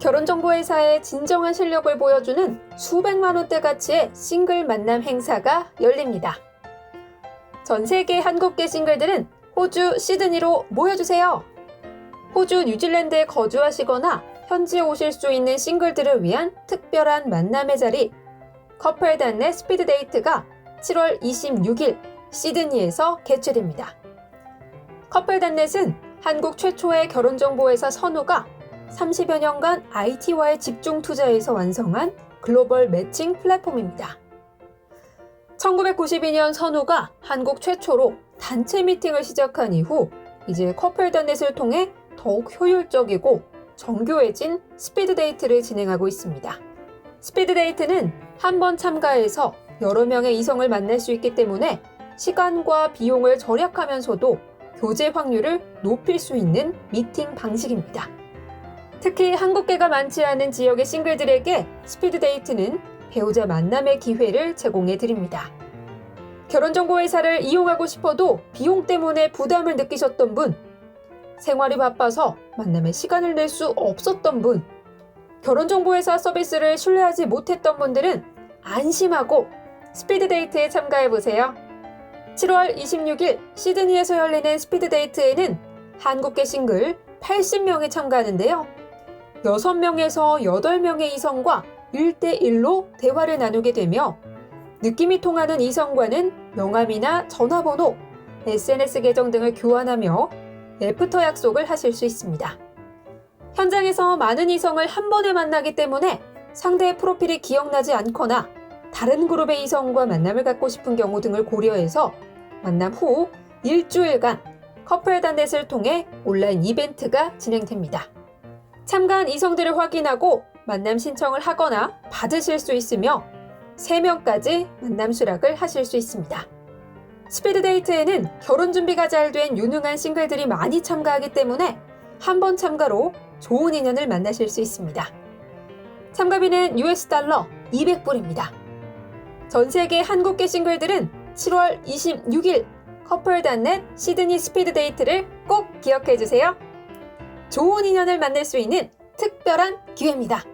결혼정보회사의 진정한 실력을 보여주는 수백만 원대 가치의 싱글 만남 행사가 열립니다. 전 세계 한국계 싱글들은 호주 시드니로 모여주세요. 호주 뉴질랜드에 거주하시거나 현지에 오실 수 있는 싱글들을 위한 특별한 만남의 자리 커플단의 스피드 데이트가 7월 26일 시드니에서 개최됩니다. 커플 단넷은 한국 최초의 결혼정보회사 선우가 30여 년간 IT와의 집중 투자에서 완성한 글로벌 매칭 플랫폼입니다. 1992년 선우가 한국 최초로 단체 미팅을 시작한 이후 이제 커플 단넷을 통해 더욱 효율적이고 정교해진 스피드 데이트를 진행하고 있습니다. 스피드 데이트는 한 번 참가해서 여러 명의 이성을 만날 수 있기 때문에 시간과 비용을 절약하면서도 교제 확률을 높일 수 있는 미팅 방식입니다. 특히 한국계가 많지 않은 지역의 싱글들에게 스피드 데이트는 배우자 만남의 기회를 제공해 드립니다. 결혼정보회사를 이용하고 싶어도 비용 때문에 부담을 느끼셨던 분, 생활이 바빠서 만남에 시간을 낼 수 없었던 분, 결혼정보회사 서비스를 신뢰하지 못했던 분들은 안심하고 스피드 데이트에 참가해 보세요. 7월 26일 시드니에서 열리는 스피드 데이트에는 한국계 싱글 80명이 참가하는데요. 6명에서 8명의 이성과 1대1로 대화를 나누게 되며 느낌이 통하는 이성과는 명함이나 전화번호, SNS 계정 등을 교환하며 애프터 약속을 하실 수 있습니다. 현장에서 많은 이성을 한 번에 만나기 때문에 상대의 프로필이 기억나지 않거나 다른 그룹의 이성과 만남을 갖고 싶은 경우 등을 고려해서 만남 후 일주일간 커플 단넷을 통해 온라인 이벤트가 진행됩니다. 참가한 이성들을 확인하고 만남 신청을 하거나 받으실 수 있으며 3명까지 만남 수락을 하실 수 있습니다. 스피드 데이트에는 결혼 준비가 잘 된 유능한 싱글들이 많이 참가하기 때문에 한 번 참가로 좋은 인연을 만나실 수 있습니다. 참가비는 US 달러 200불입니다. 전 세계 한국계 싱글들은 7월 26일 커플단넷 시드니 스피드 데이트를 꼭 기억해 주세요. 좋은 인연을 만날 수 있는 특별한 기회입니다.